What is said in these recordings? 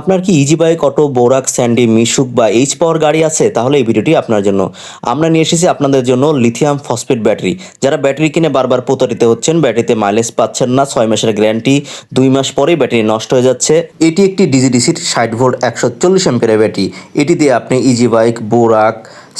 আপনার কি easy bike auto Borak Sandy Mishuk বা এইচ পাওয়ার গাড়ি আছে? তাহলে এই ভিডিওটি আপনার জন্য। আমরা নিয়ে এসেছি আপনাদের জন্য লিথিয়াম ফসফেট ব্যাটারি যারা ব্যাটারি কিনে বারবার প্রতারিত হচ্ছেন ব্যাটারিতে মাইলেজ পাচ্ছেন না, ছয় মাসের গ্যারান্টি দুই মাস পরেই ব্যাটারি নষ্ট হয়ে যাচ্ছে। এটি একটি ডিজিডিসির ষাট ভোল্ট একশো চল্লিশ অ্যাম্পিয়ারের ব্যাটারি এটি দিয়ে আপনি easy bike Borak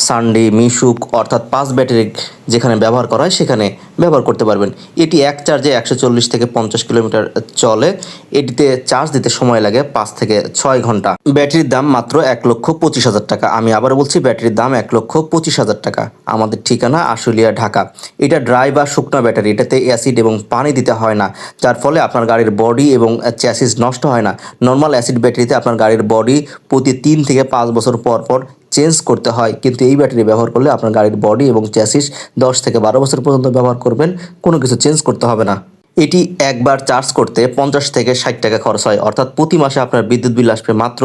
Sunday Mishuk অর্থাৎ পাঁচ ব্যাটারি যেখানে ব্যবহার করা হয়, সেখানে ব্যবহার করতে পারবেন। এটি এক চার্জে একশো চল্লিশ থেকে পঞ্চাশ কিলোমিটার চলে। এটিতে চার্জ দিতে সময় লাগে পাঁচ থেকে ছয় ঘণ্টা। ব্যাটারির দাম মাত্র এক লক্ষ পঁচিশ হাজার টাকা। আমি আবার বলছি, ব্যাটারির দাম এক লক্ষ পঁচিশ হাজার টাকা। আমাদের ঠিকানা আশুলিয়া, ঢাকা। এটা ড্রাই বা শুকনো ব্যাটারি। এটাতে অ্যাসিড এবং পানি দিতে হয় না। যার ফলে আপনার গাড়ির বডি এবং চ্যাসিস নষ্ট হয় না। নর্মাল অ্যাসিড ব্যাটারিতে আপনার গাড়ির বডি প্রতি তিন থেকে পাঁচ বছর পর পর চেঞ্জ করতে হয়। কিন্তু এই ব্যাটারি ব্যবহার করলে আপনার গাড়ির বডি এবং চ্যাসিস দশ থেকে বারো বছর পর্যন্ত ব্যবহার করবেন, কোনো কিছু চেঞ্জ করতে হবে না। এটি একবার চার্জ করতে পঞ্চাশ থেকে ষাট টাকা খরচ হয়, অর্থাৎ প্রতি মাসে আপনার বিদ্যুৎ বিল আসবে মাত্র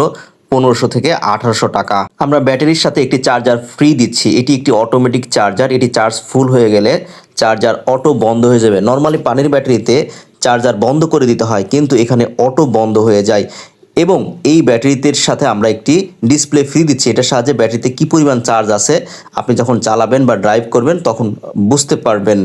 পনেরোশো থেকে আঠারোশো টাকা। আমরা ব্যাটারির সাথে একটি চার্জার ফ্রি দিচ্ছি। এটি একটি অটোমেটিক চার্জার এটি চার্জ ফুল হয়ে গেলে চার্জার অটো বন্ধ হয়ে যাবে। নর্মালি পানির ব্যাটারিতে চার্জার বন্ধ করে দিতে হয়, কিন্তু এখানে অটো বন্ধ হয়ে যায়। এবং এই ব্যাটারিতে সাথে আমরা একটি ডিসপ্লে ফ্রি দিচ্ছি। এটার সাহায্যে ব্যাটারিতে কী পরিমাণ চার্জ আছে, আপনি যখন চালাবেন বা ড্রাইভ করবেন তখন বুঝতে পারবেন।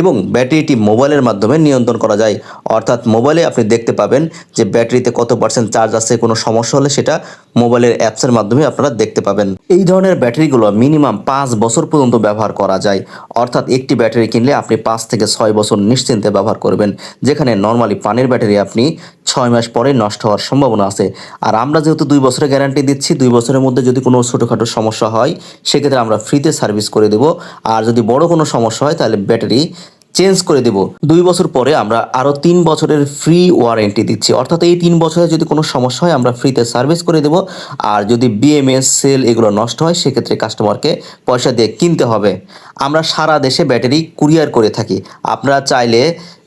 এবং ব্যাটারিটি মোবাইলের মাধ্যমে নিয়ন্ত্রণ করা যায়। অর্থাৎ মোবাইলে আপনি দেখতে পাবেন যে ব্যাটারিতে কত পার্সেন্ট চার্জ আছে, কোনো সমস্যা হলে সেটা মোবাইলের অ্যাপসের মাধ্যমে আপনারা দেখতে পাবেন। এই ধরনের ব্যাটারিগুলো মিনিমাম পাঁচ বছর পর্যন্ত ব্যবহার করা যায়। অর্থাৎ একটি ব্যাটারি কিনলে আপনি পাঁচ থেকে ছয় বছর নিশ্চিন্তে ব্যবহার করবেন। যেখানে নর্মালি পানির ব্যাটারি আপনি ছয় মাস পরে নষ্ট হওয়ার সম্ভাবনা আছে। আর আমরা যেহেতু দুই বছরের গ্যারান্টি দিচ্ছি, দুই বছরের মধ্যে যদি কোনো ছোটোখাটো সমস্যা হয়, সেক্ষেত্রে আমরা ফ্রিতে সার্ভিস করে দেবো। আর যদি বড় কোনো সমস্যা হয়, তাহলে ব্যাটারি চেঞ্জ করে দেব। দুই বছর পরে আমরা আরও তিন বছরের ফ্রি ওয়ারেন্টি দিচ্ছি। অর্থাৎ এই তিন বছরে যদি কোনো সমস্যা হয়, আমরা ফ্রিতে সার্ভিস করে দেব। আর যদি বিএমএস সেল এগুলো নষ্ট হয়, সেক্ষেত্রে কাস্টমারকে পয়সা দিয়ে কিনতে হবে। আমরা সারা দেশে ব্যাটারি কুরিয়ার করে থাকি। আপনারা চাইলে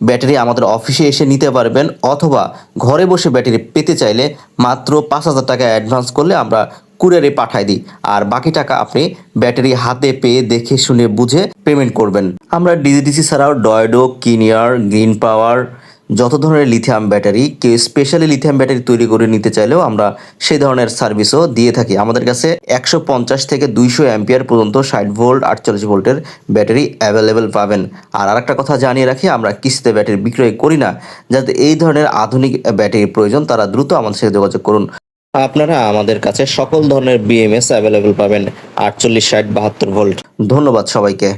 ব্যাটারি আমাদের অফিসে এসে নিতে পারবেন, অথবা ঘরে বসে ব্যাটারি পেতে চাইলে মাত্র পাঁচ হাজার টাকা অ্যাডভান্স করলে আমরা কুরিয়ারে পাঠাই দিই। আর বাকি টাকা আপনি ব্যাটারি হাতে পেয়ে দেখে শুনে বুঝে পেমেন্ট করবেন। আমরা ডিজিডিসি ছাড়াও ডয়ডো কিনিয়ার গ্রিন পাওয়ার যত ধরনের লিথিয়াম ব্যাটারি কেউ স্পেশালি লিথিয়াম ব্যাটারি তৈরি করে নিতে চাইলেও আমরা সেই ধরনের সার্ভিসও দিয়ে থাকি। আমাদের কাছে একশো পঞ্চাশ থেকে দুইশো অ্যাম্পিয়ার পর্যন্ত ষাট ভোল্ট আটচল্লিশ ভোল্টের ব্যাটারি অ্যাভেলেবেল পাবেন। আর আরেকটা কথা জানিয়ে রাখি, আমরা কিস্তিতে ব্যাটারি বিক্রয় করি না। যাতে এই ধরনের আধুনিক ব্যাটারির প্রয়োজন, তারা দ্রুত আমাদের সাথে যোগাযোগ করুন। আপনারা আমাদের কাছে সকল ধরনের বিএমএস অ্যাভেলেবেল পাবেন আটচল্লিশ ষাট বাহাত্তর ভোল্ট ধন্যবাদ সবাইকে।